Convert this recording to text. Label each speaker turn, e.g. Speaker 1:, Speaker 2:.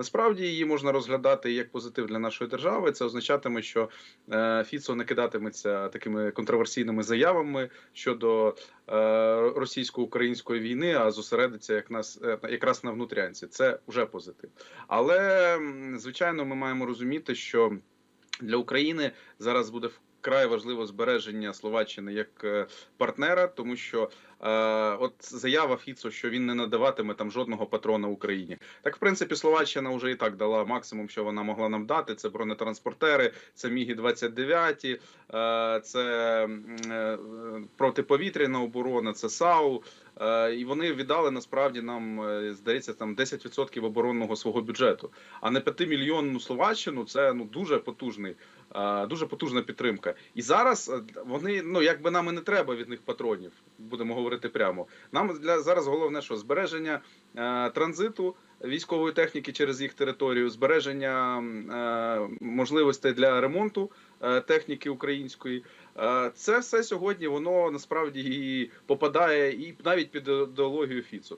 Speaker 1: Насправді її можна розглядати як позитив для нашої держави. Це означатиме, що е, Фіцо не кидатиметься такими контроверсійними заявами щодо е, російсько-української війни, а зосередиться як нас е, якраз на внутрянці. Це вже позитив. Але звичайно, ми маємо розуміти, що для України зараз буде вкрай важливо збереження Словаччини як е, партнера, тому що е, от заява Фіцо, що він не надаватиме там жодного патрона Україні. Так, в принципі, Словаччина вже і так дала максимум, що вона могла нам дати. Це бронетранспортери, це міги 29 е, це е, протиповітряна оборона, це САУ. Е, І вони віддали насправді нам е, здається там 10% оборонного свого бюджету. А не 5 мільйонну Словаччину це ну дуже потужний, е, дуже потужна підтримка. І зараз е, вони ну якби нам і не треба від них патронів, будемо говорити прямо. Нам для зараз головне, що збереження е, транзиту військової техніки через їх територію, збереження можливостей для ремонту техніки української. Це все сьогодні воно насправді і попадає і навіть під ідеологію Фіцу.